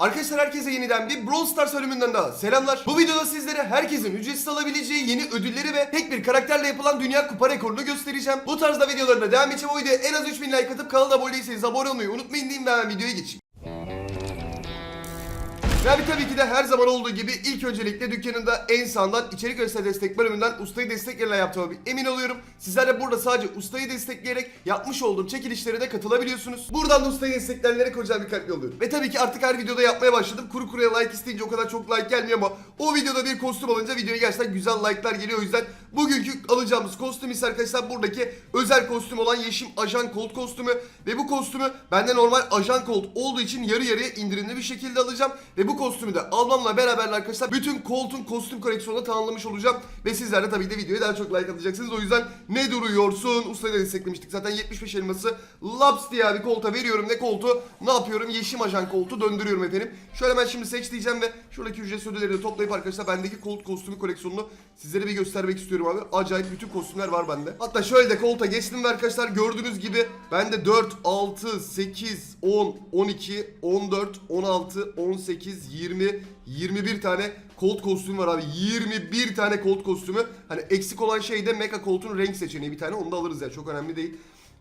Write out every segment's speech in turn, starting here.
Arkadaşlar herkese yeniden bir Brawl Stars bölümünden daha selamlar. Bu videoda sizlere herkesin ücretsiz alabileceği yeni ödülleri ve tek bir karakterle yapılan dünya kupa rekorunu göstereceğim. Bu tarzda videolarına devam için bu videoya en az 3000 like atıp kanala abone değilseniz abone olmayı unutmayın diyeyim ve hemen videoya geçeyim. Ve abi tabii ki de her zaman olduğu gibi ilk öncelikle dükkanında en sağından içerik ve destek bölümünden ustayı desteklerle yaptığıma emin oluyorum. Sizler de burada sadece ustayı destekleyerek yapmış olduğum çekilişlere de katılabiliyorsunuz. Buradan da ustayı destekleyenlere kocaman bir kalp yolluyorum. Ve tabii ki artık her videoda yapmaya başladım. Kuru kuruya like isteyince o kadar çok like gelmiyor ama o videoda bir kostüm alınca videoya gerçekten güzel like'lar geliyor. O yüzden bugünkü alacağımız kostüm ise arkadaşlar buradaki özel kostüm olan Yeşim Ajan Colt kostümü ve bu kostümü bende normal Ajan Colt olduğu için yarı yarıya indirimli bir şekilde alacağım ve bu kostümü de almamla beraber arkadaşlar bütün Colt'un kostüm koleksiyonunu tamamlamış olacağım ve sizler de tabii de videoya daha çok like atacaksınız. O yüzden ne duruyorsun? Ustayı da desteklemiştik zaten 75 elması Laps diye abi Colt'a veriyorum ne Colt'u ne yapıyorum? Yeşim Ajan Colt'u döndürüyorum efendim. Şöyle ben şimdi seç diyeceğim ve şuradaki ücretsiz ödülleri de toplayıp arkadaşlar bendeki Colt kostümü koleksiyonunu sizlere bir göstermek istiyorum abi. Acayip bütün kostümler var bende. Hatta şöyle de Colt'a geçtim ve arkadaşlar gördüğünüz gibi bende 4, 6, 8, 10, 12, 14, 16, 18, 20, 21 tane Colt kostümü var abi. 21 tane Colt kostümü. Hani eksik olan şey de Mecha Colt'un renk seçeneği bir tane. Onu da alırız ya. Çok önemli değil.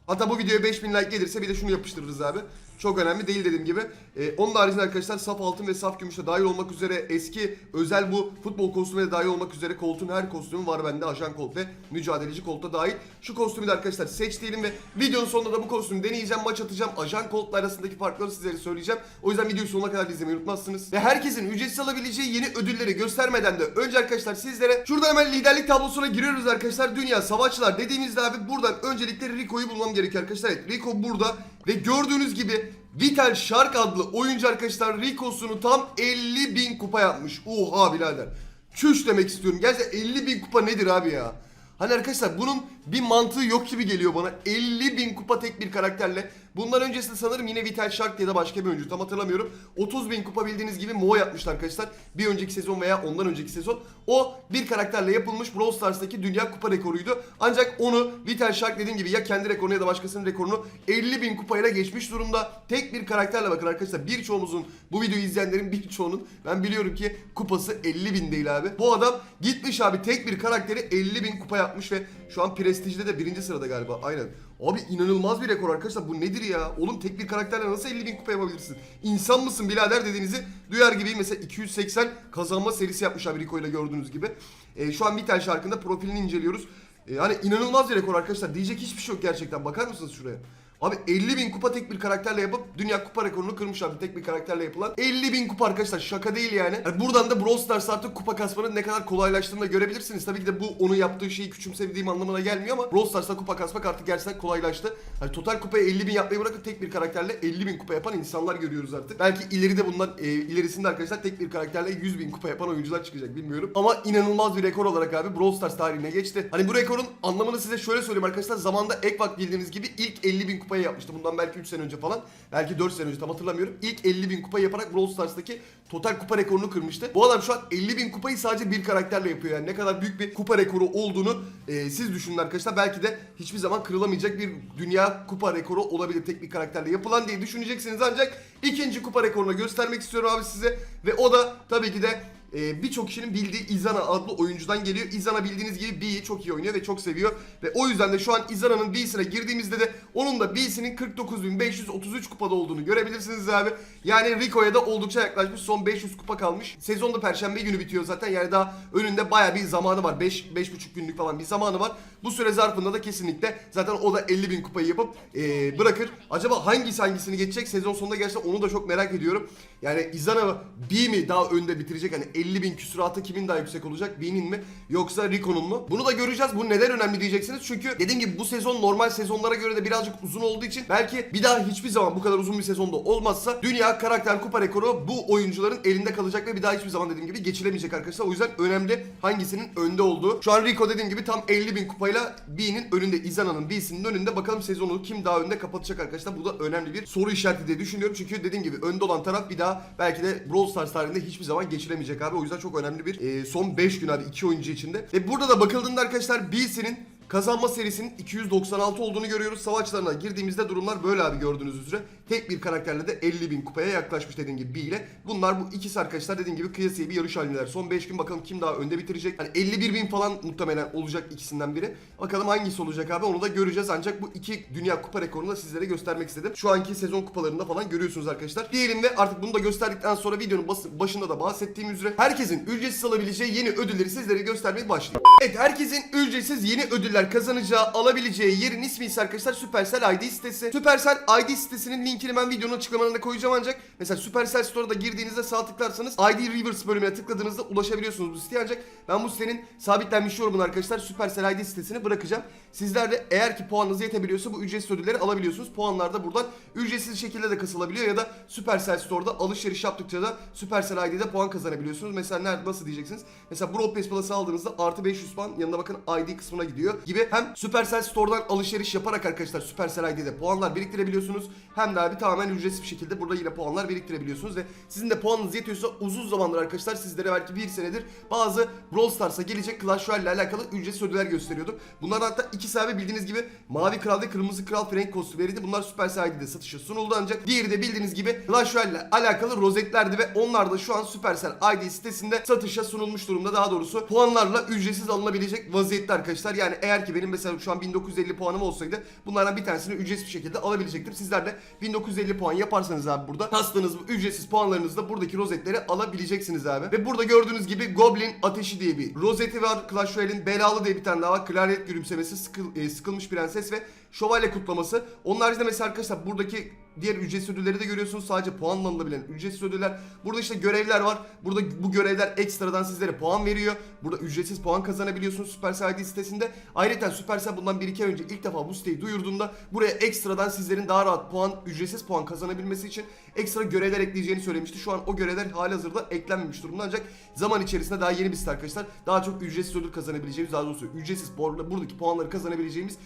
Hatta bu videoya 5000 like gelirse bir de şunu yapıştırırız abi. Çok önemli değil dediğim gibi. Ee, onun haricinde arkadaşlar saf altın ve saf gümüşte dahil olmak üzere eski özel bu futbol kostümüne dahil olmak üzere Colt'un her kostümü var bende. Ajan Colt ve mücadeleci Colt'ta dahil. Şu kostümü de arkadaşlar seç diyelim ve videonun sonunda da bu kostümü deneyeceğim, maç atacağım. Ajan Colt'la arasındaki farkları sizlere söyleyeceğim. O yüzden videoyu sonuna kadar izlemeyi unutmazsınız. Ve herkesin ücretsiz alabileceği yeni ödülleri göstermeden de önce arkadaşlar sizlere şurada hemen liderlik tablosuna giriyoruz arkadaşlar. Dünya savaşçılar dediğimizde abi buradan öncelikle Rico'yu bulmam gerekiyor arkadaşlar. Evet Rico burada ve gördüğünüz gibi Vital Shark adlı oyuncu arkadaşlar Rico'sunu tam 50 bin kupa yapmış. Oha birader. Çüş demek istiyorum. Gerçekten 50 bin kupa nedir abi ya? Hani arkadaşlar bunun bir mantığı yok gibi geliyor bana. 50 bin kupa tek bir karakterle. Bundan öncesinde sanırım yine Vital Shark ya da başka bir oyuncu tam hatırlamıyorum. 30 bin kupa bildiğiniz gibi Mo yapmışlar arkadaşlar. Bir önceki sezon veya ondan önceki sezon. O bir karakterle yapılmış Brawl Stars'taki dünya kupa rekoruydu. Ancak onu Vital Shark dediğim gibi ya kendi rekorunu ya da başkasının rekorunu 50 bin kupayla geçmiş durumda. Tek bir karakterle bakın arkadaşlar birçoğumuzun bu videoyu izleyenlerin birçoğunun ben biliyorum ki kupası 50 bin değil abi. Bu adam gitmiş abi tek bir karakteri 50 bin kupa yapmış ve şu an prestijde de birinci sırada galiba aynen. Abi inanılmaz bir rekor arkadaşlar bu nedir ya? Oğlum tek bir karakterle nasıl 50 bin kupa yapabilirsin? İnsan mısın birader dediğinizi duyar gibiyim. Mesela 280 kazanma serisi yapmış abi Rico ile gördüğünüz gibi. Ee, şu an bir tane şarkında profilini inceliyoruz. Ee, hani inanılmaz bir rekor arkadaşlar. Diyecek hiçbir şey yok gerçekten. Bakar mısınız şuraya? Abi 50 bin kupa tek bir karakterle yapıp dünya kupa rekorunu kırmış abi tek bir karakterle yapılan 50 bin kupa arkadaşlar şaka değil yani. yani buradan da Brawl Stars artık kupa kasmanın ne kadar kolaylaştığını da görebilirsiniz. Tabii ki de bu onun yaptığı şeyi küçümsediğim anlamına gelmiyor ama Brawl Stars'ta kupa kasmak artık gerçekten kolaylaştı. Hani total kupayı 50 bin yapmayı bırakıp tek bir karakterle 50 bin kupa yapan insanlar görüyoruz artık. Belki ileride bundan e, ilerisinde arkadaşlar tek bir karakterle 100 bin kupa yapan oyuncular çıkacak bilmiyorum. Ama inanılmaz bir rekor olarak abi Brawl Stars tarihine geçti. Hani bu rekorun anlamını size şöyle söyleyeyim arkadaşlar. Zamanda Ekvak bildiğiniz gibi ilk 50 bin kupayı yapmıştı. Bundan belki 3 sene önce falan. Belki 4 sene önce tam hatırlamıyorum. İlk 50 bin kupa yaparak Brawl Stars'taki total kupa rekorunu kırmıştı. Bu adam şu an 50 bin kupayı sadece bir karakterle yapıyor. Yani ne kadar büyük bir kupa rekoru olduğunu e, siz düşünün arkadaşlar. Belki de hiçbir zaman kırılamayacak bir dünya kupa rekoru olabilir tek bir karakterle yapılan diye düşüneceksiniz. Ancak ikinci kupa rekorunu göstermek istiyorum abi size. Ve o da tabii ki de ee, birçok kişinin bildiği Izana adlı oyuncudan geliyor. Izana bildiğiniz gibi B'yi çok iyi oynuyor ve çok seviyor. Ve o yüzden de şu an Izana'nın B'sine girdiğimizde de onun da B'sinin 49.533 kupada olduğunu görebilirsiniz abi. Yani Rico'ya da oldukça yaklaşmış. Son 500 kupa kalmış. Sezonda perşembe günü bitiyor zaten. Yani daha önünde baya bir zamanı var. 5 5,5 günlük falan bir zamanı var. Bu süre zarfında da kesinlikle zaten o da 50 bin kupayı yapıp ee, bırakır. Acaba hangisi hangisini geçecek? Sezon sonunda gerçekten onu da çok merak ediyorum. Yani Izana B mi daha önde bitirecek? Hani 50 bin küsuratı kimin daha yüksek olacak? B'nin mi? Yoksa Rico'nun mu? Bunu da göreceğiz. Bu neden önemli diyeceksiniz. Çünkü dediğim gibi bu sezon normal sezonlara göre de birazcık uzun olduğu için belki bir daha hiçbir zaman bu kadar uzun bir sezonda olmazsa dünya karakter kupa rekoru bu oyuncuların elinde kalacak ve bir daha hiçbir zaman dediğim gibi geçilemeyecek arkadaşlar. O yüzden önemli hangisinin önde olduğu. Şu an Rico dediğim gibi tam 50 bin kupayla B'nin önünde. Izana'nın B'sinin önünde. Bakalım sezonu kim daha önde kapatacak arkadaşlar. Bu da önemli bir soru işareti diye düşünüyorum. Çünkü dediğim gibi önde olan taraf bir daha belki de Brawl Stars tarihinde hiçbir zaman geçilemeyecek abi. O yüzden çok önemli bir e, son 5 gün abi iki oyuncu içinde. Ve burada da bakıldığında arkadaşlar B'sinin kazanma serisinin 296 olduğunu görüyoruz. Savaşlarına girdiğimizde durumlar böyle abi gördüğünüz üzere. Tek bir karakterle de 50 bin kupaya yaklaşmış dediğim gibi B ile. Bunlar bu ikisi arkadaşlar dediğim gibi kıyasıya bir yarış halindeler. Son 5 gün bakalım kim daha önde bitirecek. Hani 51 bin falan muhtemelen olacak ikisinden biri. Bakalım hangisi olacak abi onu da göreceğiz. Ancak bu iki dünya kupa rekorunu da sizlere göstermek istedim. Şu anki sezon kupalarında falan görüyorsunuz arkadaşlar. Diyelim ve artık bunu da gösterdikten sonra videonun başında da bahsettiğim üzere herkesin ücretsiz alabileceği yeni ödülleri sizlere göstermeye başlayayım. Evet herkesin ücretsiz yeni ödüller kazanacağı, alabileceği yerin ismi ise arkadaşlar Supercell ID sitesi. Supercell ID sitesinin linkini ben videonun açıklamalarına koyacağım ancak mesela Supercell Store'da girdiğinizde sağ tıklarsanız ID Reverse bölümüne tıkladığınızda ulaşabiliyorsunuz bu siteye ancak ben bu sitenin sabitlenmiş yorumunu arkadaşlar Supercell ID sitesini bırakacağım. Sizler de eğer ki puanınız yetebiliyorsa bu ücretsiz ödülleri alabiliyorsunuz. Puanlar da buradan ücretsiz şekilde de kasılabiliyor ya da Supercell Store'da alışveriş yaptıkça da Supercell ID'de puan kazanabiliyorsunuz. Mesela nerede nasıl diyeceksiniz? Mesela Brawl Pass Plus'ı aldığınızda artı 500 puan yanına bakın ID kısmına gidiyor gibi hem Supercell Store'dan alışveriş yaparak arkadaşlar Supercell ID'de puanlar biriktirebiliyorsunuz. Hem de abi tamamen ücretsiz bir şekilde burada yine puanlar biriktirebiliyorsunuz ve sizin de puanınız yetiyorsa uzun zamandır arkadaşlar sizlere belki bir senedir bazı Brawl Stars'a gelecek Clash Royale ile alakalı ücretsiz ödüller gösteriyordum. Bunlar hatta ikisi abi bildiğiniz gibi Mavi Kral ve Kırmızı Kral Frank kostümleriydi. Bunlar Supercell ID'de satışa sunuldu ancak diğeri de bildiğiniz gibi Clash Royale ile alakalı rozetlerdi ve onlar da şu an Supercell ID sitesinde satışa sunulmuş durumda. Daha doğrusu puanlarla ücretsiz alınabilecek vaziyette arkadaşlar. Yani eğer ki benim mesela şu an 1950 puanım olsaydı bunlardan bir tanesini ücretsiz bir şekilde alabilecektim. Sizler de 1950 puan yaparsanız abi burada kastığınız ücretsiz puanlarınızla buradaki rozetleri alabileceksiniz abi. Ve burada gördüğünüz gibi Goblin Ateşi diye bir rozeti var. Clash Royale'in belalı diye bir tane daha var. Klaret gülümsemesi, sıkıl, e, sıkılmış prenses ve şövalye kutlaması. Onun haricinde mesela arkadaşlar buradaki diğer ücretsiz ödülleri de görüyorsunuz. Sadece puanla alınabilen ücretsiz ödüller. Burada işte görevler var. Burada bu görevler ekstradan sizlere puan veriyor. Burada ücretsiz puan kazanabiliyorsunuz Supercell ID sitesinde. Ayrıca Supercell bundan 1-2 ay önce ilk defa bu siteyi duyurduğunda buraya ekstradan sizlerin daha rahat puan, ücretsiz puan kazanabilmesi için ekstra görevler ekleyeceğini söylemişti. Şu an o görevler halihazırda eklenmemiş durumda ancak zaman içerisinde daha yeni bir site arkadaşlar. Daha çok ücretsiz ödül kazanabileceğimiz, daha doğrusu ücretsiz bu- buradaki puanları kazanabileceğimiz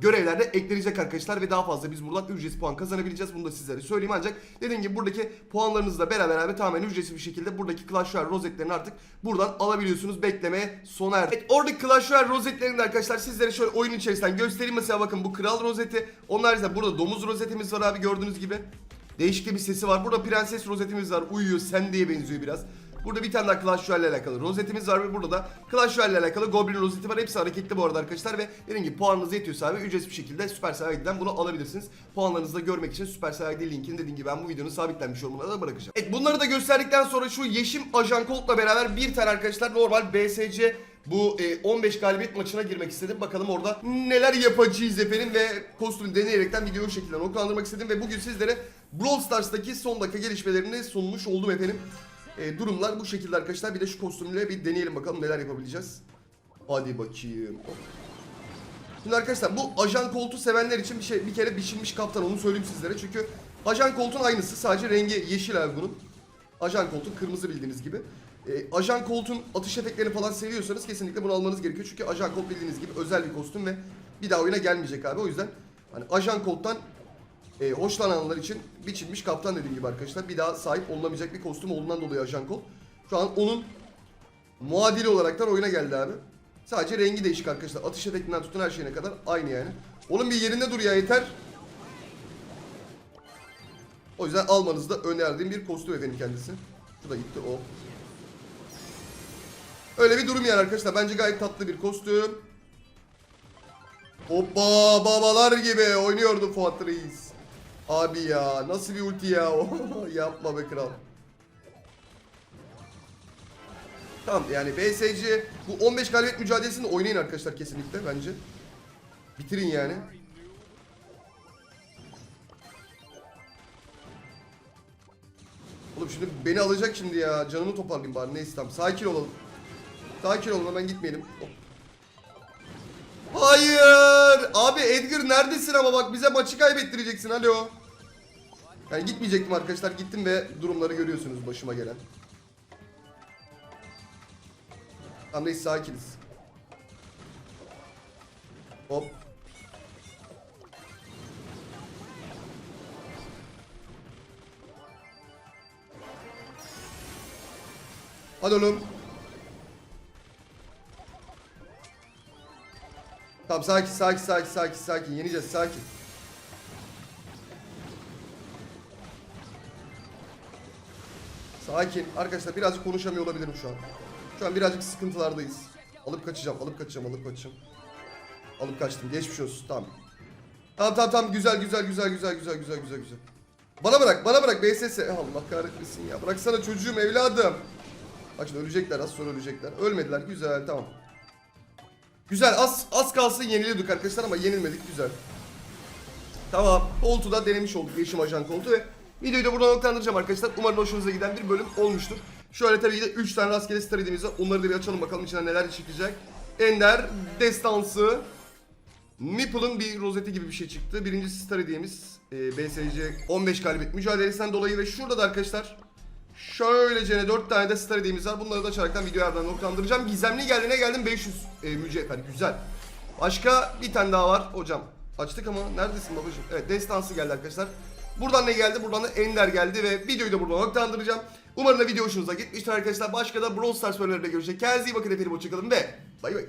görevler de eklenecek arkadaşlar ve daha fazla biz buradan ücretsiz puan kazanabileceğiz. Bunu da sizlere söyleyeyim ancak dediğim gibi buradaki puanlarınızla beraber abi tamamen ücretsiz bir şekilde buradaki Clash Royale rozetlerini artık buradan alabiliyorsunuz. Beklemeye sona erdi. Evet oradaki Clash Royale rozetlerini de arkadaşlar sizlere şöyle oyun içerisinden göstereyim. Mesela bakın bu kral rozeti. Onun haricinde burada domuz rozetimiz var abi gördüğünüz gibi. Değişik de bir sesi var. Burada prenses rozetimiz var. Uyuyor sen diye benziyor biraz. Burada bir tane daha Clash Royale ile alakalı rozetimiz var ve burada da Clash Royale ile alakalı Goblin rozeti var. Hepsi hareketli bu arada arkadaşlar ve dediğim gibi puanınız yetiyorsa abi ücretsiz bir şekilde Supercell ID'den bunu alabilirsiniz. Puanlarınızı da görmek için Supercell ID linkini dediğim gibi ben bu videonun sabitlenmiş yorumuna da bırakacağım. Evet bunları da gösterdikten sonra şu Yeşim Ajan Colt'la beraber bir tane arkadaşlar normal BSC bu e, 15 galibiyet maçına girmek istedim. Bakalım orada neler yapacağız efendim ve kostümü deneyerekten videoyu o şekilde noktalandırmak istedim ve bugün sizlere Brawl Stars'taki son dakika gelişmelerini sunmuş oldum efendim. E, durumlar bu şekilde arkadaşlar. Bir de şu kostümle bir deneyelim bakalım neler yapabileceğiz. Hadi bakayım. Şimdi arkadaşlar bu ajan koltuğu sevenler için bir şey bir kere biçilmiş kaptan onu söyleyeyim sizlere. Çünkü ajan koltuğun aynısı sadece rengi yeşil abi bunun. Ajan koltuğun kırmızı bildiğiniz gibi. E, ajan koltuğun atış efektlerini falan seviyorsanız kesinlikle bunu almanız gerekiyor. Çünkü ajan kolt bildiğiniz gibi özel bir kostüm ve bir daha oyuna gelmeyecek abi. O yüzden hani ajan kolttan e, hoşlananlar için biçilmiş kaptan dediğim gibi arkadaşlar. Bir daha sahip olunamayacak bir kostüm olduğundan dolayı ajan kolt. Şu an onun muadili olaraktan oyuna geldi abi. Sadece rengi değişik arkadaşlar. Atış efektinden tutun her şeyine kadar aynı yani. Onun bir yerinde dur ya yeter. O yüzden almanızı da önerdiğim bir kostüm efendim kendisi. Şu da gitti o. Öyle bir durum yani arkadaşlar. Bence gayet tatlı bir kostüm. Hoppa babalar gibi oynuyordu Fuat Reis. Abi ya nasıl bir ulti ya Yapma be kral. Tamam yani BSC bu 15 galibiyet mücadelesini oynayın arkadaşlar kesinlikle bence. Bitirin yani. Oğlum şimdi beni alacak şimdi ya. Canımı toparlayayım bari neyse tamam. Sakin olalım. Sakin olun hemen gitmeyelim. Hayır! Abi Edgar neredesin ama bak bize maçı kaybettireceksin alo. Yani gitmeyecektim arkadaşlar gittim ve durumları görüyorsunuz başıma gelen. Tamam neyse sakiniz. Hop. Hadi oğlum. Tamam sakin sakin sakin sakin sakin yeneceğiz sakin. Sakin. Arkadaşlar birazcık konuşamıyor olabilirim şu an. Şu an birazcık sıkıntılardayız. Alıp kaçacağım, alıp kaçacağım, alıp kaçacağım. Alıp kaçtım. Geçmiş olsun. Tamam. Tamam tamam tamam. Güzel güzel güzel güzel güzel güzel güzel güzel. Bana bırak, bana bırak BSS. Eh, Allah kahretmesin ya. Bıraksana çocuğum evladım. Bak şimdi ölecekler, az sonra ölecekler. Ölmediler. Güzel, tamam. Güzel, az az kalsın yeniliyorduk arkadaşlar ama yenilmedik. Güzel. Tamam. Koltuğu da denemiş olduk. Yeşim Ajan koltuğu ve videoyu da burada noktalandıracağım arkadaşlar. Umarım hoşunuza giden bir bölüm olmuştur. Şöyle tabii ki de 3 tane rastgele star var. Onları da bir açalım bakalım içinden neler çıkacak. Ender, Destansı, Meeple'ın bir rozeti gibi bir şey çıktı. Birinci star e, BSC 15 galibiyet mücadelesinden dolayı ve şurada da arkadaşlar şöylece 4 tane de star var. Bunları da açaraktan videoyu ardından noktalandıracağım. Gizemli geldiğine geldim 500 e, mücevher. Güzel. Başka bir tane daha var hocam. Açtık ama neredesin babacığım? Evet destansı geldi arkadaşlar. Buradan ne geldi? Buradan da Ender geldi ve videoyu da burada noktalandıracağım. Umarım da video hoşunuza gitmiştir arkadaşlar. Başka da Brawl Stars bölümlerinde görüşecek. Kendinize iyi bakın efendim. Hoşçakalın ve bay bay.